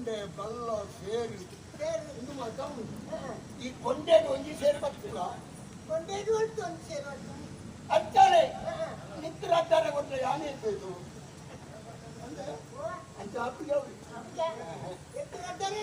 ಮಾನ ಕೊಂಡೆ ಬಲ್ಲ ಸೇರಿ ಸೇರು ಇಂದು ಮಾತ್ರ ಉಂಟು. ಹಾ. ಈ ಕೊಂಡೆಗೆ ಒಂಜಿ ಸೇರಿ ಬರ್ತಿಲ್ಲ ಕೊಂಡೇದು ಉಂಟು ಒಂದು ಸೇರು ಉಂಟು. ಅಚ್ಚಾಳೆ ಹಾ. ನಿತ್ರ ಅಚ್ಚಾರೆ ಕೊಟ್ರೆ ಯಾನೇ ಇರ್ಬೇಕು ಅಂದ್ರೆ ಓ, ಅಂಚ ಹಾಪಿಗೆ ಹೋಗಿ ಅಪ್ಪ. ಎತ್ತು ಗದ್ದೆರೆ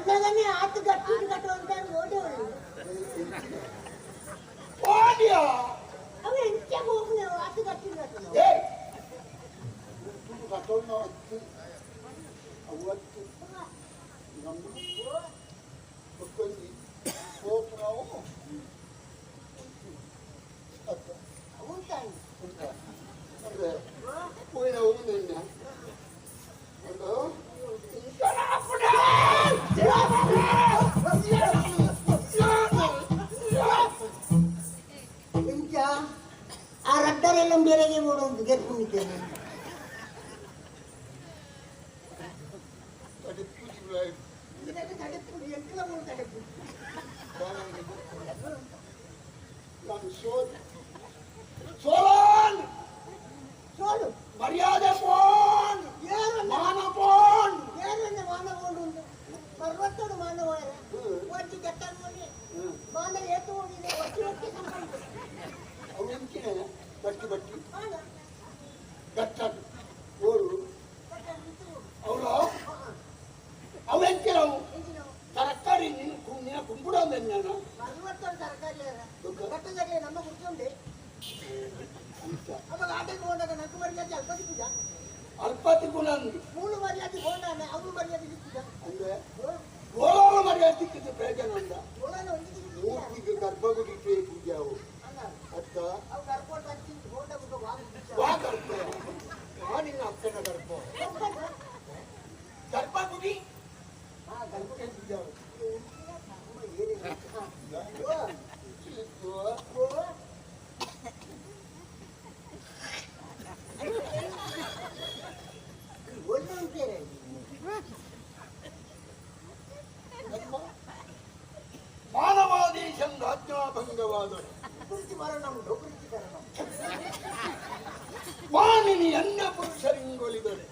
ಇರು ಬಣ್ಣಗನೇ ಆತು ಗಟ್ಟಿ ಕಟ್ಟು ಅಂತ ನೋಡೇವಳು ಓಡಿಯ ಅವ ಎಂಚ ಹೋಗ್ನೆ ಆತು ಗಟ್ಟಿ ಕಟ್ಟು ಏ ಕಟ್ಟೋಣ ಹತ್ತು ಅವತ್ತು ನಮ್ಮ கர்ப்பிணிக்கு மரியாதை போன் வான போன் வேற என்ன வான போன் பர்வத்தோட வான போன ஓட்டி பட்டி ಅಲ್ಪತಿ ಗುಣಂದು ಮೂಳು ಮರ್ಯಾದೆ ಹೋದಾನೆ ಅವನು ಮರ್ಯಾದೆ ಸಿಕ್ಕಿದ? ಅಂದ್ರೆ ಓಲೋಲ ಮರ್ಯಾದೆ ಸಿಕ್ಕಿದ್ದು ಪ್ರಯೋಜನ ಅಂದ ಮಾನಿನಿ ಅನ್ನ ಪುರುಷರಿಂಗೊಲಿದರೆ.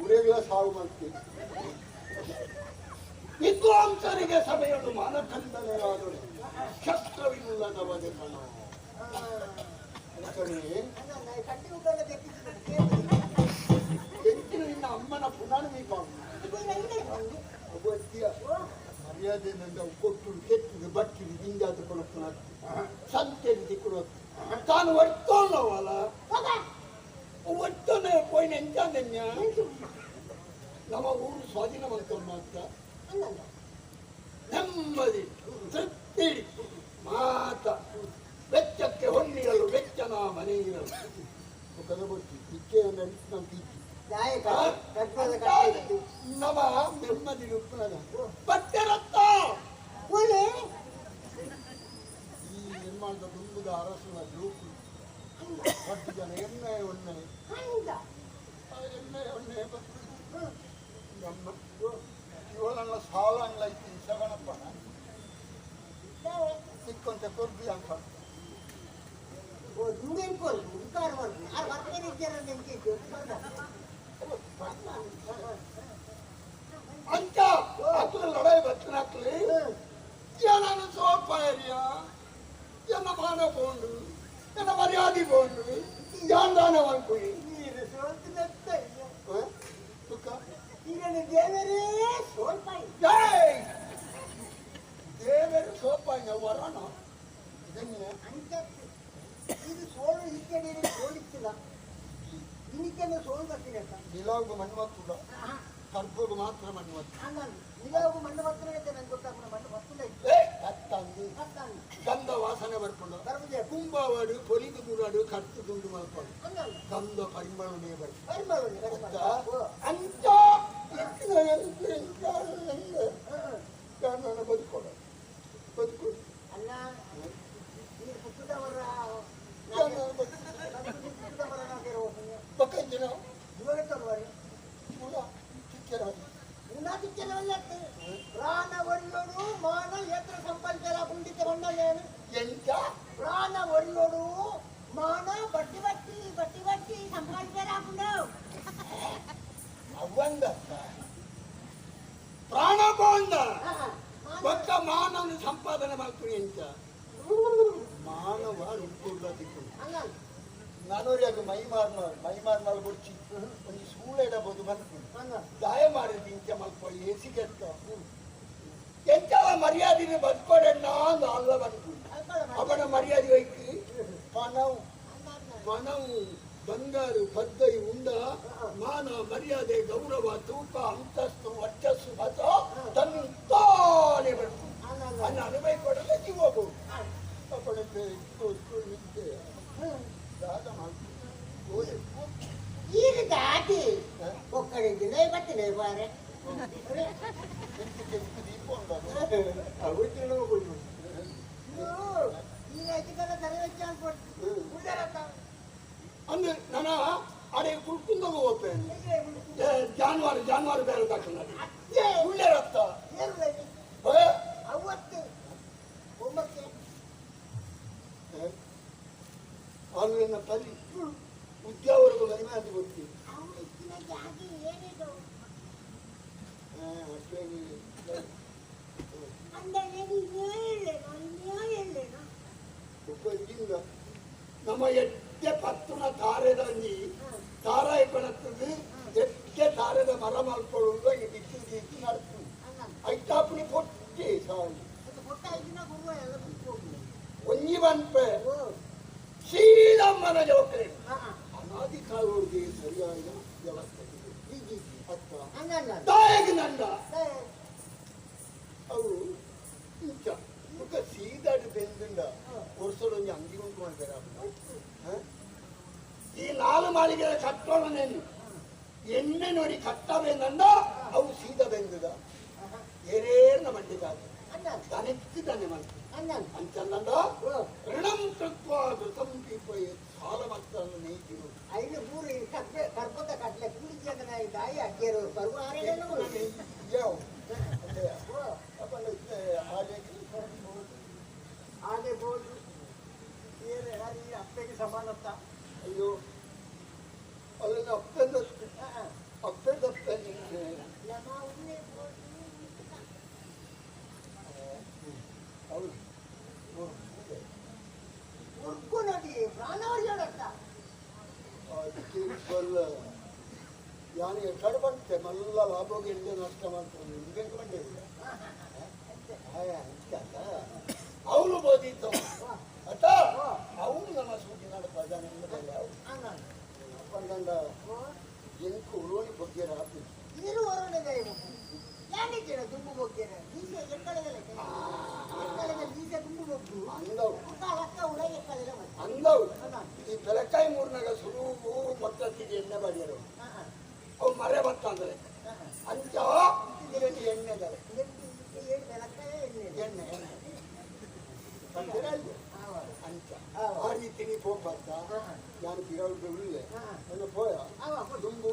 ಊರೆಲ್ಲ ಸಾವು ಮಾಡ್ತೀವಿ ವಿದ್ವಾಂಸರಿಗೆ ಸಭೆಯನ್ನು ಮಾನಖಂಡನೆಯಾದರು ಶಸ್ತ್ರವಿಲ್ಲದವದೆ ಕಣ. ಎಂಚಿನ ನಿನ್ನ ಅಮ್ಮನ ಪುನರ್ಮೀಪ ಅವತ್ತಿಯ ಮರ್ಯಾದೆಯಿಂದ ಕೊಟ್ಟು ಕೆಟ್ಟಿದ್ದು ಬಟ್ಟಿದ್ದು ಹಿಂಗಾದ ಕೊಡಪ್ಪನ ಸಂತೆ ಕೊಡೋದು ತಾನು ಒಟ್ಟೋಲ್ಲವಲ್ಲ ಒಟ್ಟನೆ ಪೋಯಿನ ಎಂಚಾಂದನ್ಯ ನಮ್ಮ ಊರು ಸ್ವಾಧೀನವಂತ ಮಾತ್ರ ನೆಮ್ಮದಿ ತೃಪ್ತಿ ನಿರ್ಮಾಣದ ದುಂಬುದ ಅರಸನ ಜೋಕು ಹತ್ತು ಜನ ಎಣ್ಣೆ ಒಣ್ಣೆ ಆ ಎಣ್ಣೆ ಒಣ್ಣೆ ಬರ್ತದೆ ನಮ್ಮ ಇವಳನ್ನ ಸಾಲಂಗ್ಲ ಐತಿ ಸಗಣಪ್ಪನ ಸಿಕ್ಕಂತೆ ಕೊರ್ಬಿ ಅಂತ ಅಂಚ ಅದ್ರ ಲಡಾಯಿ ಬಚ್ಚನಾಕ್ಲಿ ಏನನ್ನು ಸೋಪಾಯರಿಯ ಎನ್ನ ಮಾನ ಬೋಂಡು ಎನ್ನ ಮರ್ಯಾದೆ ಬೋಂಡು ಯಾಂದಾನ ಅನ್ಕುಯಿ ಸುಖ ದೇವರೇ ಸೋಲ್ಪಾಯಿ ಜೈ ದೇವರು ಸೋಪಾಯ ವರಣ ಇದನ್ನೇ ಅಂತದ್ದು ಇದು ಸೋಲು ಈ ಕಡೆ ಸೋಲಿಕ್ಕಿಲ್ಲ ಇನ್ನಿಕ್ಕೆಲ್ಲ ಸೋಲು ಬರ್ತಿರತ್ತ ನಿಲಾಗು ಮನ್ಮತ್ತುಡ ಕರ್ಪೂರು ಮಾತ್ರ ಮನ್ಮತ್ತು ಹಂಗಂದು ನಿಲವು ಮಣ್ಣು ಬರ್ತಾರೆ ನಂಗೆ ಗೊತ್ತಾಗ್ತದೆ ಮಣ್ಣು ಬರ್ತಿಲ್ಲ ಏ ಅತ್ತಂದು ಹಂಗಂದು ಗಂಧ ವಾಸನೆ ಬರ್ಕೊಂಡು ಬರ್ಬುದೇ ಕುಂಬಾವಾಡು ಕೊಲಿದು ಗುರಾಡು ಕಟ್ಟು ದುಂಡು ಮಾಡ್ಕೊಂಡು ಹಂಗಂದು ಗಂಧ ಪರಿಮಳನೇ ಬರ್ತದೆ ಬರ್ಬಾರ್ದು ಎಂತ? ಪ್ರಾಣ ಒಳ್ಳೋಡು ಮಾನ ಬಟ್ಟಿ ಬಟ್ಟಿ ಬಟ್ಟಿ ಬಟ್ಟಿ ಸಂಪಾದಿಸರಾಕೊಂಡು ಅವಂದ ಪ್ರಾಣ ಬಂದ. ಒಕ್ಕ ಮಾನವನ ಸಂಪಾದನೆ ಮಾಡ್ತೀನಿ ಅಂತ ಮಾನವ ಉಳ್ಕೊಳ್ಳೋದಿತ್ತು ನಾನೂರಿಯಾಗ ಮೈ ಮಾರ್ನ ಮೈ ಮಾರ್ನಾಲ್ ಬಿಡ್ಚಿ ಒಂದು ಸೂಳೆಡಬಹುದು ಬಂತು. ದಾಯ ಮಾಡಿದ ಇಂಚ ಮಲ್ಕೊಳ್ಳಿ ಎಸಿಗೆತ್ತ ಎಂತ ಮರ್ಯಾದೆ ಬದುಕೊಡೆಣ್ಣ ಅಂದ ಅಲ್ಲ ಬಂತು. ಅವನ ಮರ್ಯಾದೆ ವೈಕಿ ಪಣವು ಪಣವು ಬಂಗಾರು ಬದ್ದೈ ಉಂಡ ಮಾನ ಮರ್ಯಾದೆ ಗೌರವ ತೂಕ ಅಂತಸ್ತು ವರ್ಚಸ್ಸು ಮತ ತನ್ನ ತಾನೇ ಬರ್ತು ಅನ್ನ ಅನುಭವ ಕೊಡಲ್ಲ ಜೀವಬಹುದು ಅಪ್ಪಣಕ್ಕೆ ತೋರ್ಸ್ಕೊಂಡು ನಿಂತೆ ದಾದ ಮಾಡ್ತೀನಿ ಈಗ ದಾಟಿ ಒಕ್ಕಡಿದ್ದಿಲ್ಲ ಬತ್ತಿಲ್ಲ ಬಾರೆ ಕೆಂಪು ಕೆಂಪು ಅಂದ್ರೆ ನಾನು ಅಡೆ ಕುಳ್ಕೊಂಡೋಗ ಹೋಗ್ತೇನೆ. ಜಾನುವಾರು ಜಾನುವಾರು ಬೇರೆ ತಗೊಂಡು ಒಳ್ಳೆ ರಕ್ತ. ಏ? ಪರಿ. ಉದ್ಯಾವರ್ಗ ಮಹಿಮೆ ಅಂತ ಗೊತ್ತಿ ಒಂಜಿ पे ಓ ಶ್ರೀರಾಮನ ಜೋಕರೆ ಹಾ ಹಾ. ಅನಾದಿ ಕಾಲವರೆಗೆ ಸರಿಯಾದ ವ್ಯವಸ್ಥೆ ಇದೆ. ಹೀಗೆ ಅತ್ತ ಹಂಗಲ್ಲ. ತಾಯಿಗೆ ನಂದ. ಅವರು ಇಂಚ ಮುಖ ಸೀದಾಡಿ ಬೆಂದಿಂದ ವರ್ಷದೊಂದು ಅಂಗಿ ಉಂಟು ಮಾಡ್ತಾರೆ ಹ? ಈ ನಾಲು ಮಾಳಿಗೆ ಕಟ್ಟೋಳನೇನು ಎಣ್ಣೆ ನೋಡಿ ಕಟ್ಟಬೇಕಂದ ಅವು ಸೀದಾ ಬೆಂದದ. ಏರೇರ್ನ ಮಂಡಿಗಾದ ಹಂಗಲ್ಲ. ತಾನೆ ಓ ಋಣಂ ಕೃತ್ವ ಋತಂ ಪೀಪಯ ಸಾಲ ಮಕ್ಕಳನ್ನು ನೀತಿರು ಐದು ಮೂರು ಕರ್ಪದ ಕಟ್ಲೆ ಯಾನಿಗೆ ಬಂತೆ ಮಲ್ಲ ಲಾಭೋಗಿ ಎಲ್ಲಿ ನಷ್ಟ ಮಾಡ್ಕೊಂಡು ಬೇಕು ಬಂದಿದ್ದೆ ಅವನು ಬೋದಿತ್ತು ಅತ್ತ? ಅವನು ನಮ್ಮ ಸೂಚಿ ನಡಪ ಪ್ರಧಾನ ಅಪ್ಪಂದ ಎಂಕು ಉರುವಣಿ ಬಗ್ಗೆ ರಾತ್ರಿ ಇರು ಹೊರಗಡೆ ದುಂಬು ಆ ರೀತಿ ನೀ ಹೋಗ್ಬಾರ್ದ ಹಾ ಹಾ ನಾನು ಪಿರೌಡ್ ಉಳ್ಳೆ ಹಾ. ನನ್ನ ಪೋಯ ಅವ ದುಂಬು